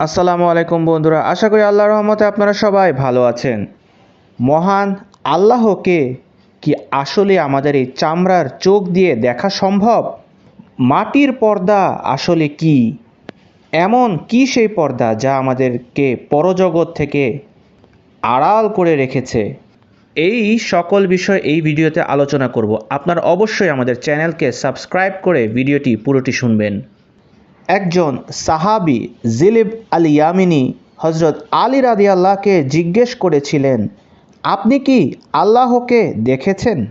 আসসালামু আলাইকুম বন্ধুরা, আশা করি আল্লাহর রহমতে আপনারা সবাই ভালো আছেন। মহান আল্লাহকে কি আসলে আমাদের এই চামড়ার চোখ দিয়ে দেখা সম্ভব? মাটির পর্দা আসলে কি? এমন কি সেই পর্দা যা আমাদেরকে পরজগৎ থেকে আড়াল করে রেখেছে? এই সকল বিষয় এই ভিডিওতে আলোচনা করব। আপনারা অবশ্যই আমাদের চ্যানেলকে সাবস্ক্রাইব করে ভিডিওটি পুরোটি শুনবেন। একজন সাহাবি জিলিব আল ইয়ামিনী হজরত আলী রাদি আল্লাহকে জিজ্ঞেস করেছিলেন, আপনি কি আল্লাহকে দেখেছেন?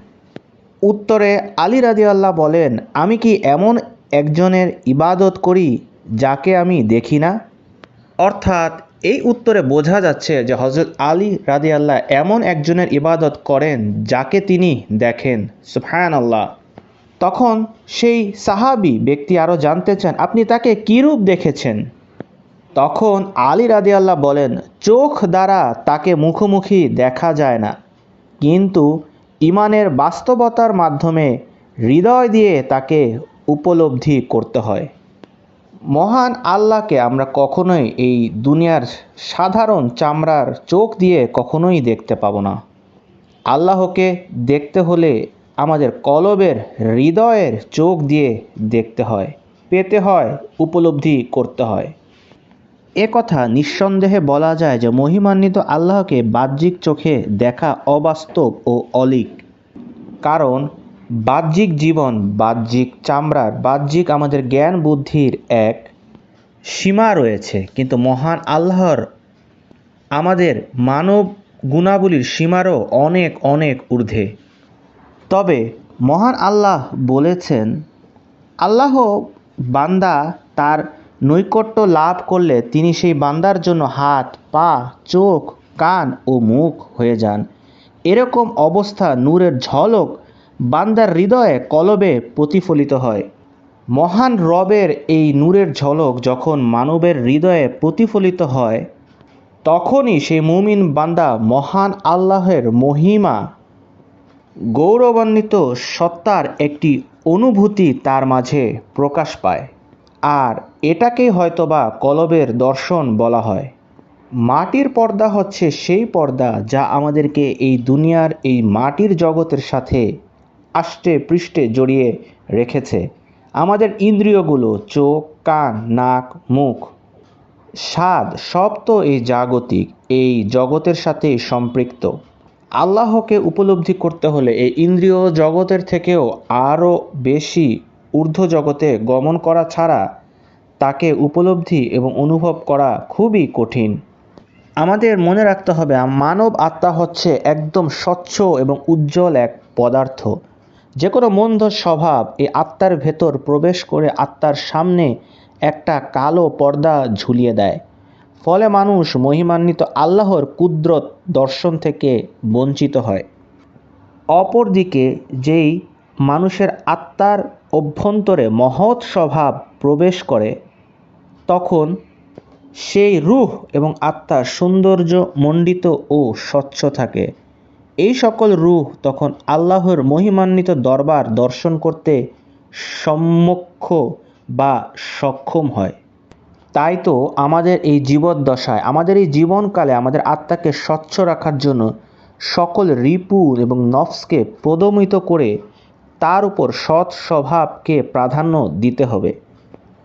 উত্তরে আলী রাদি আল্লাহ বলেন, আমি কি এমন একজনের ইবাদত করি যাকে আমি দেখি না? অর্থাৎ এই উত্তরে বোঝা যাচ্ছে যে হজরত আলী রাদি আল্লাহ এমন একজনের ইবাদত করেন যাকে তিনি দেখেন। সুফহান আল্লাহ তখন সেই সাহাবি ব্যক্তি আরও জানতে চান, আপনি তাকে কীরূপ দেখেছেন? তখন আলী রাদি আল্লাহ বলেন, চোখ দ্বারা তাকে মুখোমুখি দেখা যায় না। কিন্তু ইমানের বাস্তবতার মাধ্যমে হৃদয় দিয়ে তাকে উপলব্ধি করতে হয়। মহান আল্লাহকে আমরা কখনোই এই দুনিয়ার সাধারণ চামড়ার চোখ দিয়ে কখনোই দেখতে পাবো না। আল্লাহকে দেখতে হলে আমাদের কলবের হৃদয়ের চোখ দিয়ে দেখতে হয়, পেতে হয়, উপলব্ধি করতে হয়। এ কথা নিঃসন্দেহে বলা যায় যে মহিমান্বিত আল্লাহকে বাহ্যিক চোখে দেখা অবাস্তব ও অলিক। কারণ, বাহ্যিক জীবন, বাহ্যিক চামড়ার বাহ্যিক আমাদের জ্ঞান বুদ্ধির এক সীমা রয়েছে। কিন্তু মহান আল্লাহর আমাদের মানব গুণাবলীর সীমারও অনেক অনেক ঊর্ধ্বে। তবে মহান আল্লাহ বলেছেন, আল্লাহ বান্দা তার নৈকট্য লাভ করলে তিনি সেই বান্দার জন্য হাত, পা, চোখ, কান ও মুখ হয়ে যান। এরকম অবস্থা নূরের ঝলক বান্দার হৃদয়ে কলবে প্রতিফলিত হয়। মহান রবের এই নূরের ঝলক যখন মানবের হৃদয়ে প্রতিফলিত হয়, তখনই সেই মুমিন বান্দা মহান আল্লাহের মহিমা গৌরবান্বিত সত্তার একটি অনুভূতি তার মাঝে প্রকাশ পায়। আর এটাকেই হয়তোবা কলবের দর্শন বলা হয়। মাটির পর্দা হচ্ছে সেই পর্দা যা আমাদেরকে এই দুনিয়ার এই মাটির জগতের সাথে আষ্টে পৃষ্ঠে জড়িয়ে রেখেছে। আমাদের ইন্দ্রিয়গুলো চোখ, কান, নাক, মুখ, স্বাদ, সব তো এই জাগতিক, এই জগতের সাথে সম্পৃক্ত। আল্লাহকে উপলব্ধি করতে হলে এই ইন্দ্রিয় জগতের থেকেও আরও বেশি ঊর্ধ্ব জগতে গমন করা ছাড়া তাকে উপলব্ধি এবং অনুভব করা খুবই কঠিন। আমাদের মনে রাখতে হবে, মানব আত্মা হচ্ছে একদম স্বচ্ছ এবং উজ্জ্বল এক পদার্থ। যে কোনো মন্দ স্বভাব এই আত্মার ভেতর প্রবেশ করে আত্মার সামনে একটা কালো পর্দা ঝুলিয়ে দেয়। ফলে মানুষ মহিমান্বিত আল্লাহর কুদরত দর্শন থেকে বঞ্চিত হয়। অপরদিকে যেই মানুষের আত্মার অভ্যন্তরে মহৎ স্বভাব প্রবেশ করে, তখন সেই রূহ এবং আত্মার সৌন্দর্য মণ্ডিত ও স্বচ্ছ থাকে। এই সকল রূহ তখন আল্লাহর মহিমান্বিত দরবার দর্শন করতে সম্মুখ বা সক্ষম হয়। তাই তো আমাদের এই জীবদ্দশায়, আমাদের এই জীবনকালে আমাদের আত্মাকে স্বচ্ছ রাখার জন্য সকল রিপু এবং নফসকে প্রদমিত করে তার উপর সৎ স্বভাবকে প্রাধান্য দিতে হবে।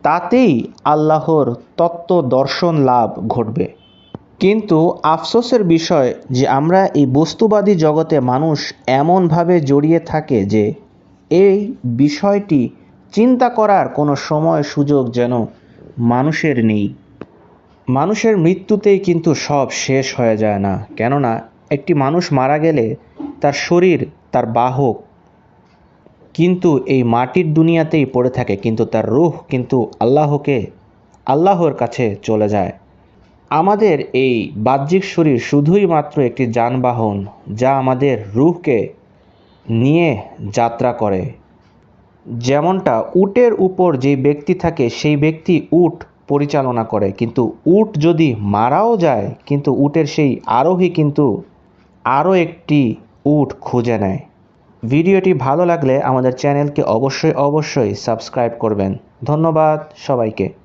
তাতেই আল্লাহর তত্ত্ব দর্শন লাভ ঘটবে। কিন্তু আফসোসের বিষয় যে আমরা এই বস্তুবাদী জগতে মানুষ এমনভাবে জড়িয়ে থাকে যে এই বিষয়টি চিন্তা করার কোনো সময় সুযোগ যেন মানুষের নেই। মানুষের মৃত্যুতেই কিন্তু সব শেষ হয়ে যায় না। কেননা, একটি মানুষ মারা গেলে তার শরীর, তার বাহক কিন্তু এই মাটির দুনিয়াতেই পড়ে থাকে, কিন্তু তার রুহ কিন্তু আল্লাহকে, আল্লাহর কাছে চলে যায়। আমাদের এই বাহ্যিক শরীর শুধুই মাত্র একটি যানবাহন, যা আমাদের রুহকে নিয়ে যাত্রা করে। যেমনটা উটের উপর যে ব্যক্তি থাকে, সেই ব্যক্তি উট পরিচালনা করে। কিন্তু উট যদি মারাও যায়, কিন্তু উটের সেই আরোহী কিন্তু আরও একটি উট খুঁজে নেয়। ভিডিওটি ভালো লাগলে আমাদের চ্যানেলকে অবশ্যই অবশ্যই সাবস্ক্রাইব করবেন। ধন্যবাদ সবাইকে।